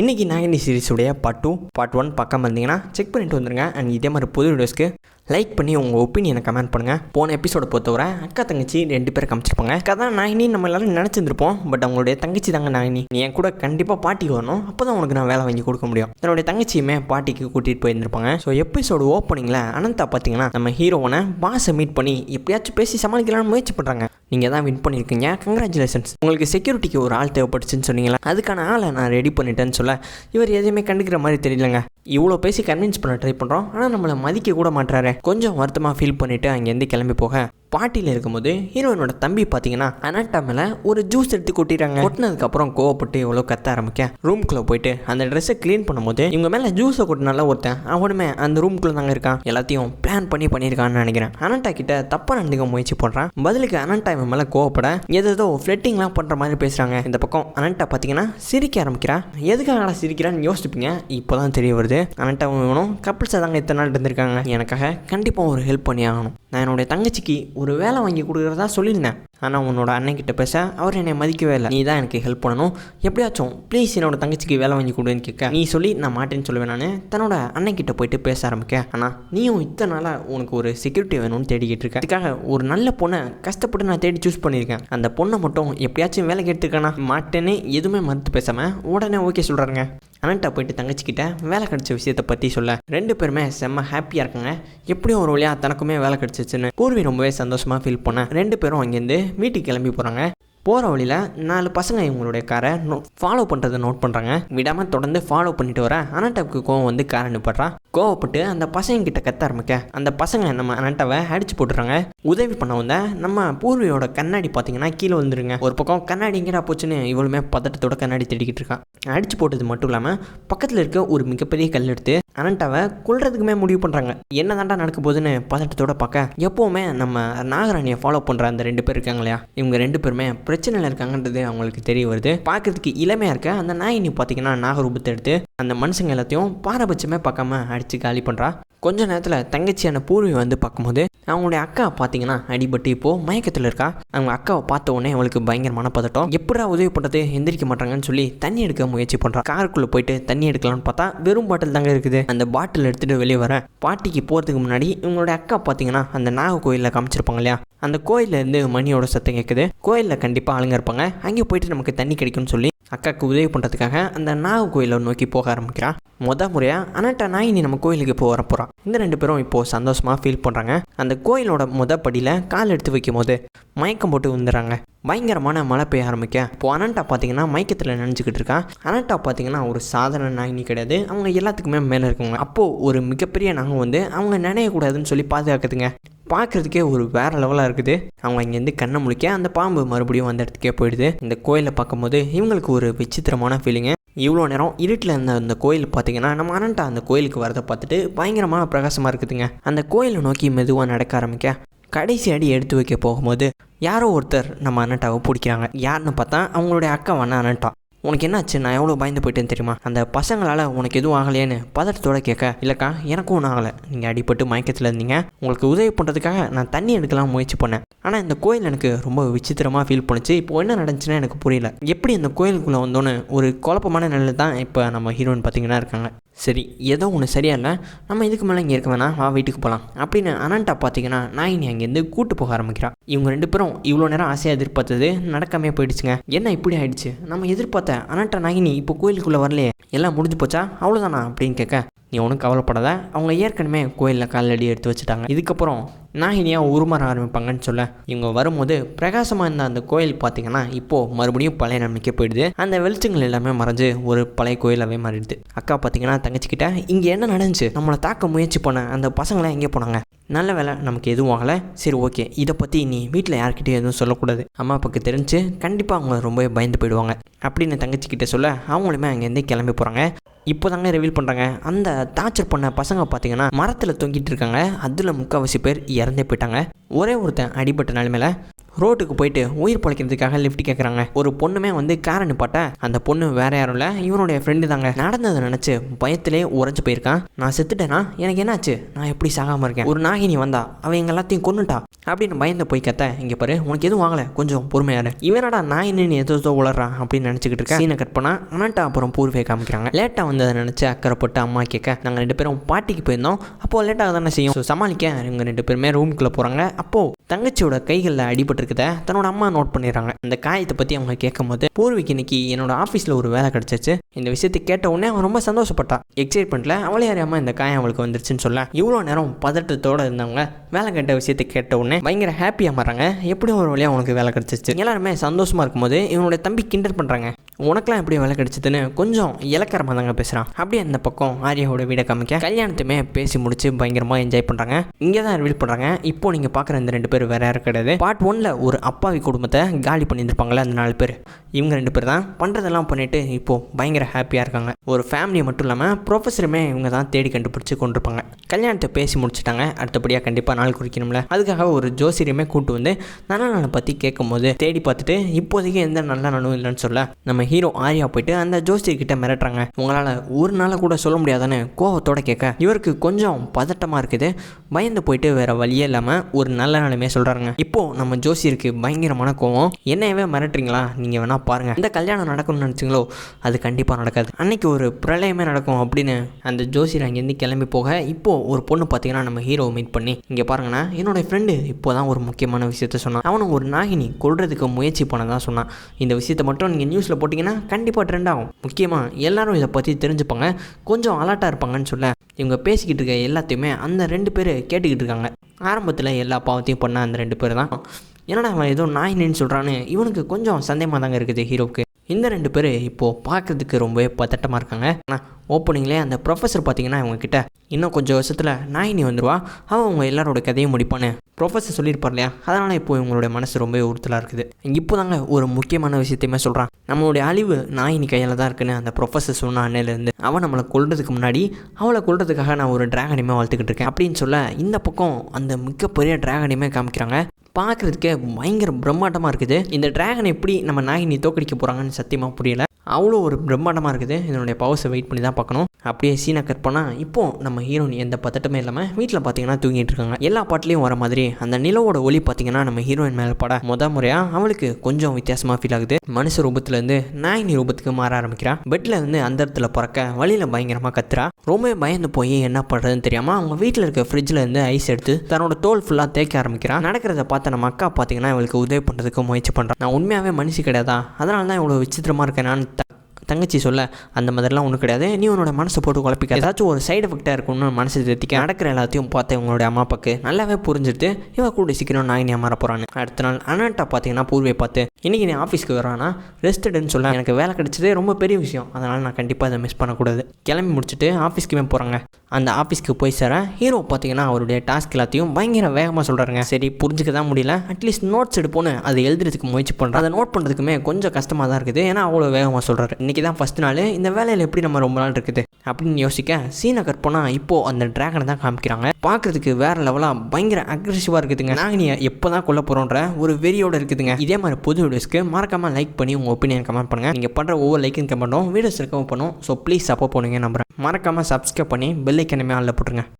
இன்றைக்கி நாகினி சீரிஸுடைய part two part one பக்கம் இருந்தீங்கன்னா செக் பண்ணிட்டு வந்துருங்க. அண்ட் இதே மாதிரி புது வீடியோஸ்க்கு லைக் பண்ணி உங்கள் ஒப்பீனியனை கமெண்ட் பண்ணுங்கள் போன எபிசோட பொறுத்தவரை அக்கா தங்கச்சி ரெண்டு பேரும் காமிச்சிருப்பாங்க. கதை நாயினி நம்ம எல்லாரும் நினச்சிருந்துருப்போம். பட் அவங்களுடைய தங்கச்சி தாங்க நாயினி நீ என் கூட கண்டிப்பாக பாட்டிக்கு வரணும். அப்போ தான் உனக்கு நான் வேலை வாங்கி கொடுக்க முடியும். தன்னுடைய தங்கச்சியுமே பாட்டிக்கு கூட்டிகிட்டு போயிருந்திருப்பாங்க. ஸோ எபிசோடு ஓப்பனிங்கில் அனந்தா பார்த்தீங்கன்னா நம்ம ஹீரோவனை பாஸை மீட் பண்ணி எப்படியாச்சும் பேசி சமாளிக்கலாம்னு முயற்சி பண்ணுறாங்க நீங்கள் தான் வின் பண்ணியிருக்கீங்க கங்க்ராச்சுலேஷன்ஸ் உங்களுக்கு செக்யூரிட்டிக்கு ஒரு ஆள் தேவைப்பட்டுச்சுன்னு சொன்னீங்களா அதுக்கான ஆளை நான் ரெடி பண்ணிட்டேன்னு சொல்ல இவர் எதையுமே கண்டுக்கிற மாதிரி தெரியலங்க. இவ்வளோ பேசி கன்வின்ஸ் பண்ண ட்ரை பண்ணுறோம் ஆனால் நம்மளை மதிக்க கூட மாட்டுறாரு கொஞ்சம் வருத்தமாக ஃபீல் பண்ணிவிட்டு அங்கேருந்து கிளம்பி போக. பாட்டியில் இருக்கும்போது ஹீரோயினோட தம்பி பார்த்தீங்கன்னா அனாட்டாமில் ஒரு ஜூஸ் எடுத்து கொட்டிடுறாங்க. கொட்டினதுக்கப்புறம் கோவப்பட்டு எவ்வளோ கத்த ஆரம்பிக்க ரூம்குள்ளே போயிட்டு அந்த ட்ரெஸ்ஸை க்ளீன் பண்ணும்போது இவங்க மேலே ஜூஸை கொட்டினால ஒருத்தன் அவனுமே அந்த ரூம்குள்ளே தாங்க இருக்கான். எல்லாத்தையும் பிளான் பண்ணி பண்ணியிருக்கான்னு நினைக்கிறேன். அனாட்டா கிட்ட தப்பாக நடந்துக்க முயற்சி பண்ணுறான் பதிலுக்கு அனாட்டா இவன் மேலே கோவப்பட ஏதோ ஃப்ளட்டிங்லாம் பண்ணுற மாதிரி பேசுகிறாங்க இந்த பக்கம் அனாட்டா பார்த்தீங்கன்னா சிரிக்க ஆரம்பிக்கிறா எதுக்காக சிரிக்கிறான்னு யோசிப்பீங்க இப்போ தான் தெரிய வருது. அனண்டா இவனும் கப்பிள்ஸை தாங்க இத்தனை நாள் இருந்திருக்காங்க. எனக்காக கண்டிப்பாக ஒரு ஹெல்ப் பண்ணி ஆகணும். நான் என்னுடைய தங்கச்சிக்கு ஒரு வேலை வாங்கி கொடுக்குறதா சொல்லியிருந்தேன். ஆனால் உன்னோட அண்ணன்கிட்ட பேச அவர் என்னை மதிக்கவே இல்லை. நீ தான் எனக்கு ஹெல்ப் பண்ணணும். எப்படியாச்சும் ப்ளீஸ் என்னோட தங்கச்சிக்கு வேலை வாங்கி கொடுன்னு கேட்க. நீ சொல்லி நான் மாட்டேன்னு சொல்லுவேன் நான். தன்னோட அண்ணன்கிட்ட போயிட்டு பேச ஆரம்பிக்க. ஆனால் நீயும் இத்தனை நாளாக உனக்கு ஒரு செக்யூரிட்டி வேணும்னு தேடிக்கிட்டு இருக்க. அதுக்காக ஒரு நல்ல பொண்ணை கஷ்டப்பட்டு நான் தேடி சூஸ் பண்ணியிருக்கேன். அந்த பொண்ணை மட்டும் எப்படியாச்சும் வேலைக்கு எடுத்துக்கனா மாட்டேன்னு எதுவுமே மறுத்து பேசாமல் உடனே ஓகே சொல்கிறாங்க அனண்டா போயிட்டு தங்கச்சிக்கிட்ட வேலை கிடைச்ச விஷயத்தை பற்றி சொல்ல. ரெண்டு பேருமே செம்ம ஹாப்பியாக இருக்காங்க. எப்படியும் ஒரு வழியாக தனக்குமே வேலை கிடச்சிச்சுன்னு பூர்வி ரொம்பவே சந்தோஷமாக ஃபீல் பண்ணேன் ரெண்டு பேரும் அங்கேருந்து வீட்டுக்கு கிளம்பி போகிறாங்க போகிற வழியில் நாலு பசங்க இவங்களுடைய காரை நோ ஃபாலோ பண்ணுறதை நோட் பண்ணுறாங்க விடாமல் தொடர்ந்து ஃபாலோ பண்ணிட்டு வரேன் அனட்டாவுக்கு கோவம் வந்து காரை நிப்பாடுறான் கோவப்பட்டு அந்த பசங்க கிட்ட கத்த ஆரம்பிக்க. அந்த பசங்க நம்ம அனட்டாவை அடிச்சு போட்டுறாங்க உதவி பண்ண வந்த நம்ம பூர்வியோட கண்ணாடி பார்த்தீங்கன்னா கீழே வந்துருங்க ஒரு பக்கம் கண்ணாடி எங்கடா போச்சுன்னு இவளுமே பதட்டத்தோட கண்ணாடி தேடிக்கிட்டு இருக்கான் அடிச்சு போட்டது மட்டும் இல்லாமல் பக்கத்தில் இருக்க ஒரு மிகப்பெரிய கல் எடுத்து அனண்டாவை கொள்றதுக்குமே முடிவு பண்ணுறாங்க என்ன தாண்டா நடக்க போகுதுன்னு பதட்டத்தோட பார்க்க எப்போவுமே நம்ம நாகராணியை ஃபாலோ பண்ணுற அந்த ரெண்டு பேர் இருக்காங்க இல்லையா? இவங்க ரெண்டு பேருமே பிரச்சனையில் இருக்காங்கன்றது அவங்களுக்கு தெரிய வருது. பார்க்கறதுக்கு இளமையாக இருக்க அந்த நாயினி பார்த்தீங்கன்னா நாகரூபத்தை எடுத்து அந்த மனுஷங்க எல்லாத்தையும் பாரபட்சமே பார்க்காம அடித்து காலி பண்ணுறா கொஞ்ச நேரத்தில் தங்கச்சியான பூர்வி வந்து பார்க்கும்போது அவங்களுடைய அக்கா பார்த்தீங்கன்னா அடிபட்டு இப்போது மயக்கத்தில் இருக்கா. அவங்க அக்காவை பார்த்த உடனே அவளுக்கு பயங்கரமான பதட்டம். எப்படா உதவி பண்ணுறது எந்திரிக்க மாட்டாங்கன்னு சொல்லி தண்ணி எடுக்க முயற்சி பண்ணுறா காருக்குள்ளே போயிட்டு தண்ணி எடுக்கலாம்னு பார்த்தா வெறும் பாட்டில் தாங்க இருக்குது. அந்த பாட்டில் எடுத்துகிட்டு வெளியே வர பாட்டிக்கு போகிறதுக்கு முன்னாடி இவங்களுடைய அக்கா பார்த்தீங்கன்னா அந்த நாக கோயிலில் காமிச்சிருப்பாங்க இல்லையா? அந்த கோயிலில் இருந்து மணியோட சத்தம் கேட்குது கோயிலில் கண்டிப்பாக ஆளுங்க இருப்பாங்க. அங்கே போயிட்டு நமக்கு தண்ணி கிடைக்கும்னு சொல்லி அக்காவுக்கு உதவி பண்ணுறதுக்காக அந்த நாக கோயிலை நோக்கி போக ஆரம்பிக்கிறான் மொத முறையாக அனட்டா நாயினி நம்ம கோயிலுக்கு போக வரப்போகிறான் இந்த ரெண்டு பேரும் இப்போது சந்தோஷமாக ஃபீல் பண்ணுறாங்க அந்த கோயிலோட மொத படியில் கால் எடுத்து வைக்கும் போது மயக்கம் போட்டு வந்துடுறாங்க பயங்கரமான மழை பெய்ய ஆரம்பிக்க. இப்போ அனண்டா பார்த்தீங்கன்னா மயக்கத்தில் நினச்சிக்கிட்டு இருக்கா. அனண்டா பார்த்தீங்கன்னா ஒரு சாதாரண நாயினி கிடையாது. அவங்க எல்லாத்துக்குமே மேலே இருக்குங்க அப்போது ஒரு மிகப்பெரிய நாங்கள் வந்து அவங்க நினையக்கூடாதுன்னு சொல்லி பாதுகாக்குதுங்க. பார்க்குறதுக்கே ஒரு வேறு லெவலாக இருக்குது. அவங்க இங்கேருந்து கண்ணை முழிக்க அந்த பாம்பு மறுபடியும் அந்த இடத்துக்கே போயிடுது. இந்த கோயிலை பார்க்கும்போது இவங்களுக்கு ஒரு விசித்திரமான ஃபீலிங்கு இவ்வளோ நேரம் இருட்டில் இருந்த அந்த கோயில் பார்த்தீங்கன்னா நம்ம அனண்டா அந்த கோயிலுக்கு வரதை பார்த்துட்டு பயங்கரமாக பிரகாசமாக இருக்குதுங்க. அந்த கோயிலை நோக்கி மெதுவாக நடக்க ஆரம்பிக்க கடைசி அடி எடுத்து வைக்க போகும்போது யாரோ ஒருத்தர் நம்ம அனண்டாவை பிடிக்கிறாங்க. யாருன்னு பார்த்தா அவங்களுடைய அக்கா அக்காவான அனண்டா. உனக்கு என்னாச்சு? நான் எவ்வளோ பயந்து போயிட்டேன்னு தெரியுமா? அந்த பசங்களால் உனக்கு எதுவும் ஆகலையேன்னு பதட்டத்தோட கேட்க இல்லைக்கா எனக்கும் ஒன்றும் ஆகலை. நீங்கள் அடிபட்டு மயக்கத்தில் இருந்தீங்க. உங்களுக்கு உதவி பண்ணுறதுக்காக நான் தண்ணி எடுக்கலாம் முயற்சி பண்ணேன். ஆனால் இந்த கோயில் எனக்கு ரொம்ப விசித்திரமாக ஃபீல் பண்ணுச்சு. இப்போ என்ன நடந்துச்சுன்னா எனக்கு புரியல. எப்படி இந்த கோயிலுக்குள்ளே வந்தோன்னு ஒரு குழப்பமான நிலையில் தான் இப்போ நம்ம ஹீரோயின் பார்த்தீங்கன்னா இருக்காங்க. சரி ஏதோ ஒன்று சரியா இல்லை நம்ம இதுக்கு மேலே இங்கே இருக்க வேணாம் வா வீட்டுக்கு போகலாம் அப்படின்னு அனண்டா பார்த்தீங்கன்னா நாயினி அங்கேருந்து கூட்டு போக ஆரம்பிக்கிறா. இவங்க ரெண்டு பேரும் இவ்வளோ நேரம் ஆசையாக எதிர்பார்த்தது நடக்காமே போயிடுச்சுங்க. என்ன இப்படி ஆயிடுச்சு? நம்ம எதிர்பார்த்த அனண்டா நாயினி இப்போ கோயிலுக்குள்ளே வரலையே எல்லாம் முடிஞ்சு போச்சா? அவ்வளோதானா அப்படின்னு கேட்க நீ ஒன்றும் கவலைப்படாத. அவங்க ஏற்கனவே கோயிலில் காலடி எடுத்து வச்சுட்டாங்க. இதுக்கப்புறம் நாகினியாக உருமாற ஆரம்பிப்பாங்கன்னு சொல்ல இவங்க வரும்போது பிரகாசமாக இருந்த அந்த கோயில் பார்த்தீங்கன்னா இப்போது மறுபடியும் பழைய நம்பிக்கை போயிடுது. அந்த வெளிச்சங்கள் எல்லாமே மறைஞ்சு ஒரு பழைய கோயிலாகவே மாறிடுது. அக்கா பார்த்தீங்கன்னா தங்கச்சிக்கிட்ட இங்கே என்ன நடந்துச்சு? நம்மளை தாக்க முயற்சி பண்ண அந்த பசங்களாம் எங்கே போனாங்க? நல்ல வேலை நமக்கு எதுவும் ஆகலை. சரி ஓகே. இதை பற்றி நீ வீட்டில் யார்கிட்டயும் எதுவும் சொல்லக்கூடாது. அம்மா அப்பாவுக்கு தெரிஞ்சு கண்டிப்பாக அவங்க ரொம்பவே பயந்து போயிடுவாங்க. அப்படின்னு தங்கச்சிக்கிட்ட சொல்ல அவங்களுமே அங்கேருந்து கிளம்பி போகிறாங்க இப்போ தாங்க ரிவீல் பண்ணுறாங்க அந்த டார்ச்சர் பண்ண பசங்க பார்த்தீங்கன்னா மரத்தில் தொங்கிட்டு இருக்காங்க. அதில் முக்கால்வாசி பேர் இறந்தே போயிட்டாங்க. ஒரே ஒருத்தன் அடிபட்ட நிலமையில ரோட்டுக்கு போயிட்டு உயிர் பிழைக்கிறதுக்காக லிஃப்ட் கேட்குறாங்க ஒரு பொண்ணுமே வந்து காரை நிப்பாட்ட அந்த பொண்ணு வேற யாரும் இல்லை இவனுடைய ஃப்ரெண்டு தாங்க. நடந்ததை நினச்சி பயத்திலே உறைஞ்சு போயிருக்கான். நான் செத்துட்டேனா? எனக்கு என்னாச்சு? நான் எப்படி சாகாமல் இருக்கேன்? ஒரு நாகினி வந்தா அவன் எங்க எல்லாத்தையும் கொன்னுட்டா? அப்படின்னு பயந்து போய் கத்த இங்கே பாரு உனக்கு எதுவும் வாங்கலை கொஞ்சம் பொறுமையாரு இவனடா நாயின்னு எதோ ஏதோ உளறான் அப்படின்னு நினச்சிக்கிட்டு இருக்கேன் சீனை கட் பண்ணா அனட்டா அப்புறம் பூர்வே காமிக்கிறாங்க. லேட்டாக வந்ததை நினச்சி அக்கறைப்பட்டு அம்மா கேட்க நாங்கள் ரெண்டு பேரும் பாட்டிக்கு போயிருந்தோம். அப்போ லேட்டாக தானே செய்யும். ஸோ சமாளிக்க இவங்க ரெண்டு பேருமே ரூம்குள்ளே போகிறாங்க அப்போது தங்கச்சியோட கைகளில் அடிபட்டிருக்கத தன்னோட அம்மா நோட் பண்ணிடுறாங்க. அந்த காயத்தை பற்றி அவங்க கேட்கும் போது பூர்விக்கு இன்னைக்கு என்னோட ஆஃபீஸில் ஒரு வேலை கிடச்சிச்சு. இந்த விஷயத்தை கேட்ட உடனே அவன் ரொம்ப சந்தோஷப்பட்டான். எக்ஸைட்மெண்ட்டில் அவளே அறியாமல் இந்த காயம் அவளுக்கு வந்துருச்சுன்னு சொல்ல இவ்வளோ நேரம் பதட்டத்தோடு இருந்தவங்க வேலை கேட்ட விஷயத்தை கேட்ட உடனே பயங்கர ஹாப்பியாக மாறாங்க எப்படியும் ஒரு வழியாக அவனுக்கு வேலை கிடச்சிச்சு. எல்லாருமே சந்தோஷமாக இருக்கும்போது இவனோட தம்பி கிண்டல் பண்ணுறாங்க உனக்கெல்லாம் எப்படி வேலை கிடச்சிதுன்னு கொஞ்சம் இலக்கரமாக தாங்க பேசுகிறான் அப்படியே அந்த பக்கம் ஆரியாவோட வீடை காமிக்க. கல்யாணத்துமே பேசி முடிச்சு பயங்கரமாக என்ஜாய் பண்ணுறாங்க இங்கே தான் ரிவீல் பண்ணுறாங்க இப்போ நீங்கள் பார்க்குற இந்த ரெண்டு பேர் வேற யாரும் கிடையாது. பார்ட் ஒனில் ஒரு அப்பாவி குடும்பத்தை காலி பண்ணியிருப்பாங்களே அந்த நாலு பேர். இவங்க ரெண்டு பேர் தான் பண்ணுறதெல்லாம் பண்ணிவிட்டு இப்போது பயங்கர ஹாப்பியாக இருக்காங்க. ஒரு ஃபேமிலி மட்டும் இல்லாமல் ப்ரொஃபஸருமே இவங்க தான் தேடி கண்டுபிடிச்சி கொண்டிருப்பாங்க. கல்யாணத்தை பேசி முடிச்சிட்டாங்க. அடுத்தபடியாக கண்டிப்பாக நாள் குறிக்கணும்ல. அதுக்காக ஒரு ஜோசியருமே கூப்பிட்டு வந்து நல்ல நாளை பற்றி கேட்கும் போது தேடி பார்த்துட்டு இப்போதைக்கு எந்த நல்ல நாளும் இல்லைன்னு சொல்ல. நம்ம ஹீரோ ஆர்யா போயிட்டு அந்த ஜோசியர்கிட்ட மிரட்டுறாங்க. உங்களால் ஒரு நாளை கூட சொல்ல முடியாதுன்னு கோவத்தோட கேட்க இவருக்கு கொஞ்சம் பதட்டமாக இருக்குது. பயந்து போயிட்டு வேற வழியே இல்லாமல் ஒரு நல்ல நாளுமே சொல்கிறாங்க இப்போது நம்ம ஜோசியருக்கு பயங்கரமான கோவம். என்னையவே மிரட்டுறீங்களா? நீங்கள் வேணால் பாருங்கள் இந்த கல்யாணம் நடக்கணும்னு நினச்சிங்களோ? அது கண்டிப்பாக நடக்காது. அன்னைக்கு ஒரு பிரளயமே நடக்கும் அப்படின்னு அந்த ஜோசியர் அங்கேருந்து கிளம்பி போக இப்போது ஒரு பொண்ணு பார்த்தீங்கன்னா நம்ம ஹீரோவை மீட் பண்ணி இங்கே பாருங்கண்ணா என்னோட ஃப்ரெண்டு இப்போ தான் ஒரு முக்கியமான விஷயத்த சொன்னான். அவனும் ஒரு நாகினி கொள்றதுக்கு முயற்சி பண்ணதான் சொன்னான். இந்த விஷயத்த மட்டும் நீங்கள் நியூஸில் போட்டிங்கன்னா கண்டிப்பாக ட்ரெண்ட் ஆகும். முக்கியமாக எல்லாரும் இதை பற்றி தெரிஞ்சுப்பாங்க. கொஞ்சம் அலர்ட்டாக இருப்பாங்கன்னு சொல்ல இவங்க பேசிக்கிட்டு இருக்க எல்லாத்தையுமே அந்த ரெண்டு பேர் கேட்டுக்கிட்டு இருக்காங்க. ஆரம்பத்தில் எல்லா பாவத்தையும் பண்ண அந்த ரெண்டு பேர் தான் என்னடா அவன் ஏதோ நாயின்னு சொல்கிறான்னு இவனுக்கு கொஞ்சம் சந்தேகமாக தாங்க இருக்குது ஹீரோவுக்கு இந்த ரெண்டு பேர் இப்போது பார்க்குறதுக்கு ரொம்பவே பதட்டமாக இருக்காங்க. ஆனால் ஓப்பனிங்லேயே அந்த ப்ரொஃபஸர் பார்த்தீங்கன்னா இவங்க கிட்ட இன்னும் கொஞ்சம் வருஷத்தில் நாயினி வந்துடுவா அவன் அவங்க எல்லாரோட கதையும் முடிப்பானு ப்ரொஃபஸர் சொல்லியிருப்பார் இல்லையா? அதனால் இப்போ இவங்களோட மனசு ரொம்பவே உறுத்தலாக இருக்குது. இப்போ தாங்க ஒரு முக்கியமான விஷயத்தையுமே சொல்கிறான் நம்மளுடைய அழிவு நாயினி கையில் தான் இருக்குன்னு அந்த ப்ரொஃபஸர் சொன்ன அன்னையிலேருந்து அவன் நம்மளை கொல்றதுக்கு முன்னாடி அவளை கொள்றதுக்காக நான் ஒரு ட்ராகனையுமே வளர்த்துக்கிட்டு இருக்கேன் அப்படின்னு சொல்ல இந்த பக்கம் அந்த மிகப்பெரிய ட்ராகனையுமே காமிக்கிறாங்க. பார்க்குறதுக்கே பயங்கர பிரம்மாண்டமாக இருக்குது. இந்த டிராகன் எப்படி நம்ம நாயினி தோக்கடிக்க போகிறாங்கன்னு சத்தியமாக புரியல. அவ்வளோ ஒரு பிரம்மாண்டமாக இருக்குது. இதனுடைய பவர்ஸை வெயிட் பண்ணி தான் பார்க்கணும். அப்படியே சீனை கட் பண்ணால் இப்போது நம்ம ஹீரோயின் எந்த பதட்டமே இல்லாமல் வீட்டில் பார்த்தீங்கன்னா தூங்கிட்டு இருக்காங்க. எல்லா பாட்டிலையும் வர மாதிரி அந்த நிலவோட ஒளி பார்த்தீங்கன்னா நம்ம ஹீரோயின் மேலே பட. முத முறையாக அவளுக்கு கொஞ்சம் வித்தியாசமாக ஃபீல் ஆகுது. மனுஷ ரூபத்துலேருந்து நாயினி ரூபத்துக்கு மாற ஆரம்பிக்கிறா. பெட்டில் இருந்து அந்த இடத்துல பிறக்க வழியில் பயங்கரமாக கத்துறா. ரொம்ப பயந்து போய் என்ன பண்ணுறதுன்னு தெரியாமல் அவங்க வீட்டில் இருக்க ஃப்ரிட்ஜில் இருந்து ஐஸ் எடுத்து தன்னோட தோல் ஃபுல்லாக தேய்க்க ஆரம்பிக்கிறா. நடக்கிறத பார்த்த நம்ம அக்கா பார்த்தீங்கன்னா இவளுக்கு உதவி பண்ணுறதுக்கு முயற்சி பண்ணுறான் நான் உண்மையாகவே மனுஷி கிடையாதா? அதனால தான் இவ்வளோ விசித்திரமாக இருக்கேன் நான் தங்கச்சி சொல்ல அந்த மாதிரிலாம் ஒன்றும் கிடையாது. நீ உன்னோட மனசை போட்டு குழப்பிக்க ஏதாச்சும் ஒரு சைடு எஃபெக்டாக இருக்கும்னு மனசு திருத்திக்க. நடக்கிற எல்லாத்தையும் பார்த்து உங்களோட அம்மா அப்பாக்கு நல்லாவே புரிஞ்சுட்டு இவ கூட சீக்கிரம் நாயினியாக மாற போகிறான்னு அடுத்த நாள் அண்ணாட்டா பார்த்தீங்கன்னா பூர்வை பார்த்து இன்றைக்கி நீ ஆஃபீஸ்க்கு வரானா ரெஸ்டடுன்னு சொல்ல. எனக்கு வேலை கிடைச்சதே ரொம்ப பெரிய விஷயம். அதனால் நான் கண்டிப்பாக அதை மிஸ் பண்ணக்கூடாது. கிளம்பி முடிச்சுட்டு ஆஃபீஸ்க்குமே போகிறாங்க அந்த ஆஃபீஸ்க்கு போய் சேர ஹீரோ பார்த்தீங்கன்னா அவருடைய டாஸ்க் எல்லாத்தையும் பயங்கர வேகமாக சொல்கிறாருங்க சரி புரிஞ்சுக்க தான் முடியல. அட்லீஸ்ட் நோட்ஸ் எடுப்போன்னு அதை எழுதுறதுக்கு முயற்சி பண்ணுறேன் அதை நோட் பண்ணுறதுக்குமே கொஞ்சம் கஷ்டமாக தான் இருக்குது. ஏன்னா அவ்வளோ வேகமாக சொல்கிறாரு இன்றைக்கி தான் ஃபஸ்ட் நாள். இந்த வேலையில் எப்படி நம்ம ரொம்ப நாள் இருக்குது? அப்படின்னு யோசிக்க சீனை கட் இப்போது அந்த ட்ராகனை தான் காமிக்கிறாங்க. பார்க்குறதுக்கு வேறு லெவலாக பயங்கர அக்ரெசிவாக இருக்குதுங்க. நாங்கள் நீ எப்போ தான் கொல்ல போகிறோன்ற ஒரு வெறியோடு இருக்குதுங்க. இதே மாதிரி புது வீடியோஸ்க்கு மறக்காமல் லைக் பண்ணி உங்கள் ஒப்பீனியன் கமெண்ட் பண்ணுங்கள் நீங்கள் பண்ணுற ஒவ்வொரு லைக்கும் கமெண்ட்டும் வீடியோஸ் ரெக்கமெண்ட் பண்ணும். ஸோ ப்ளீஸ் சப்போர்ட் பண்ணுங்க நம்புறேன். மறக்காமல் சப்ஸ்கிரைப் பண்ணி பெல் ஐக்கனுமே ஆளில் போட்டுருங்க.